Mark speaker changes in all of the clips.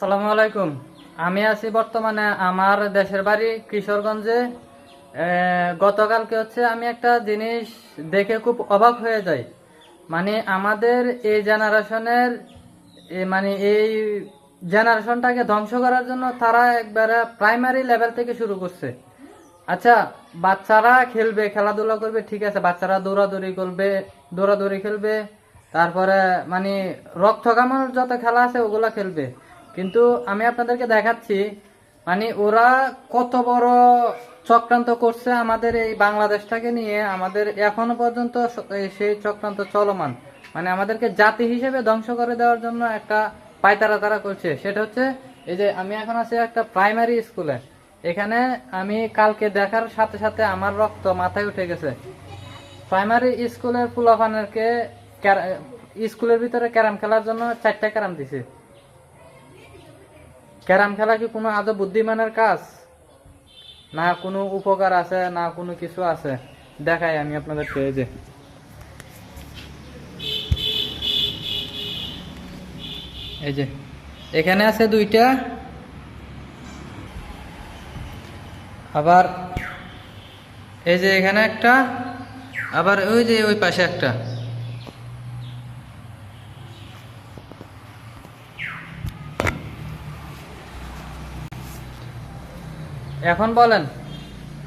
Speaker 1: আসসালামু আলাইকুম। আমি আছি বর্তমানে আমার দেশের বাড়ি কিশোরগঞ্জে। গতকালকে হচ্ছে আমি একটা জিনিস দেখে খুব অবাক হয়ে যাই। মানে আমাদের এই জেনারেশনের মানে এই জেনারেশনটাকে ধ্বংস করার জন্য তারা একবারে প্রাইমারি লেভেল থেকে শুরু করছে। আচ্ছা বাচ্চারা খেলবে, খেলাধুলা করবে, ঠিক আছে, বাচ্চারা দৌড়াদৌড়ি করবে, দৌড়াদৌড়ি খেলবে, তারপরে মানে রক্ত কামানোর যত খেলা আছে ওগুলা খেলবে। কিন্তু আমি আপনাদেরকে দেখাচ্ছি মানে ওরা কত বড় চক্রান্ত করছে আমাদের এই বাংলাদেশটাকে নিয়ে। আমাদের এখনও পর্যন্ত সেই চক্রান্ত চলমান। মানে আমাদেরকে জাতি হিসেবে ধ্বংস করে দেওয়ার জন্য একটা পায়তারা তারা করছে। সেটা হচ্ছে, এই যে আমি এখন আছি একটা প্রাইমারি স্কুলে। এখানে আমি কালকে দেখার সাথে সাথে আমার রক্ত মাথায় উঠে গেছে। প্রাইমারি স্কুলের ফুলাফানেরকে স্কুলের ভিতরে ক্যারাম খেলার জন্য চারটা ক্যারাম দিছে। ক্যারাম খেলা কি কোনো আদৌ বুদ্ধিমানের কাজ? না কোনো উপকার আছে, না কোনো কিছু আছে? দেখাই আমি আপনাদেরকে এই যে। এই যে, এখানে আছে দুইটা। আবার এই যে এখানে একটা, আবার ওই যে ওই পাশে একটা। এখন বলেন,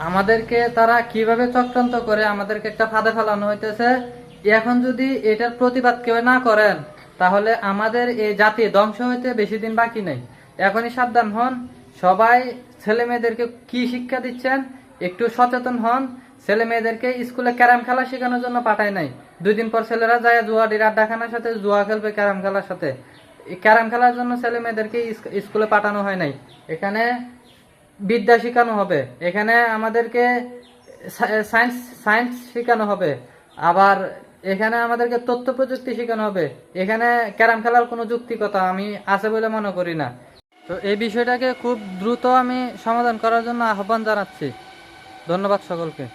Speaker 1: আমাদেরকে তারা কীভাবে চক্রান্ত করে আমাদেরকে একটা ফাঁদে ফেলানো হইতেছে? এখন যদি এটার প্রতিবাদ কেউ না করেন, তাহলে আমাদের এই জাতি ধ্বংস হইতে বেশি দিন বাকি নেই। এখনই সাবধান হন। সবাই ছেলে মেয়েদেরকে কি শিক্ষা দিচ্ছেন? একটু সচেতন হন। ছেলে মেয়েদেরকে স্কুলে ক্যারাম খেলা শেখানোর জন্য পাঠায় নাই। দুই দিন পর ছেলেরা যায় জুয়াডির আড্ডাখানার সাথে, জুয়া খেলবে ক্যারাম খেলার সাথে। ক্যারাম খেলার জন্য ছেলে মেয়েদেরকে স্কুলে পাঠানো হয় নাই। এখানে বিদ্যা শেখানো হবে। এখানে আমাদেরকে সায়েন্স সায়েন্স শেখানো হবে। আবার এখানে আমাদেরকে তথ্য প্রযুক্তি শেখানো হবে। এখানে ক্যারাম খেলার কোনো যুক্তিকতা আমি আছে বলে মনে করি না। তো এই বিষয়টাকে খুব দ্রুত আমি সমাধান করার জন্য আহ্বান জানাচ্ছি। ধন্যবাদ সকলকে।